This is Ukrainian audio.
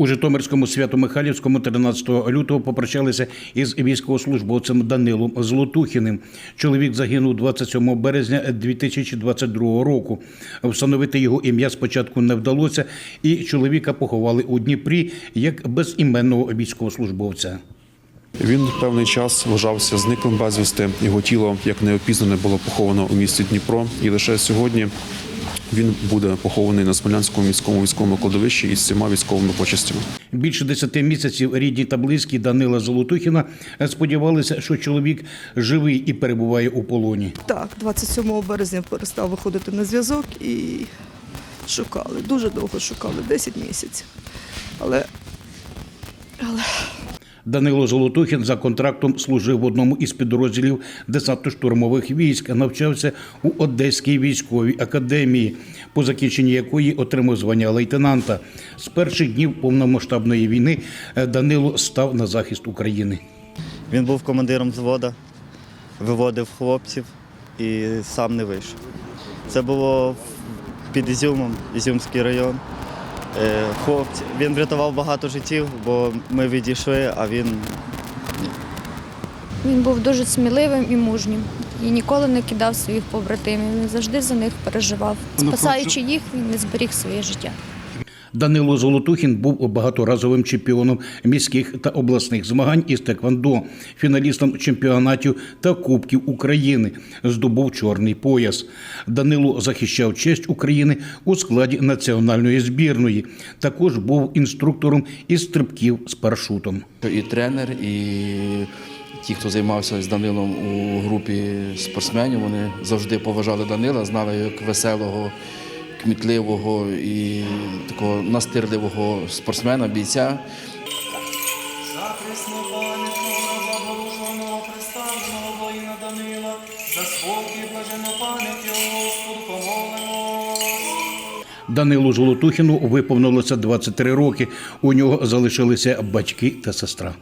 У Житомирському Свято-Михайлівському 13 лютого попрощалися із військовослужбовцем Данилом Золотухіним. Чоловік загинув 27 березня 2022 року. Встановити його ім'я спочатку не вдалося, і чоловіка поховали у Дніпрі як безіменного військовослужбовця. Він певний час вважався зниклим безвісти. Його тіло як неопізнане було поховано у місті Дніпро, і лише сьогодні він буде похований на Смолянському міському військовому кладовищі із всіма військовими почестями. Більше десяти місяців рідні та близькі Данила Золотухіна сподівалися, що чоловік живий і перебуває у полоні. Так, 27 березня перестав виходити на зв'язок і шукали. Дуже довго шукали, 10 місяців. Але, але Данило Золотухін за контрактом служив в одному із підрозділів десантно-штурмових військ, навчався у Одеській військовій академії, по закінченні якої отримав звання лейтенанта. З перших днів повномасштабної війни е, Данило став на захист України. Він був командиром взвода, виводив хлопців і сам не вийшов. Це було під Ізюмом, Ізюмський район. Е, Хлопці, він врятував багато життів, бо ми відійшли, а він Він був дуже сміливим і мужнім і ніколи не кидав своїх побратимів. Він завжди за них переживав. Спасаючи їх, він не зберіг своє життя. Данило Золотухін був багаторазовим чемпіоном міських та обласних змагань із теквандо, фіналістом чемпіонатів та Кубків України. Здобув чорний пояс. Данило захищав честь України у складі національної збірної. Також був інструктором із стрибків з парашутом. І тренер, і ті, хто займався з Данилом у групі спортсменів, вони завжди поважали Данила, знали як веселого, кмітливого і такого настирливого спортсмена, бійця. Захисну пам'ятного заворушеного представленого воїна Данила, за спокій блажену пам'ять його Господу помолимо. Данилу Золотухіну виповнилося 23 роки. У нього залишилися батьки та сестра.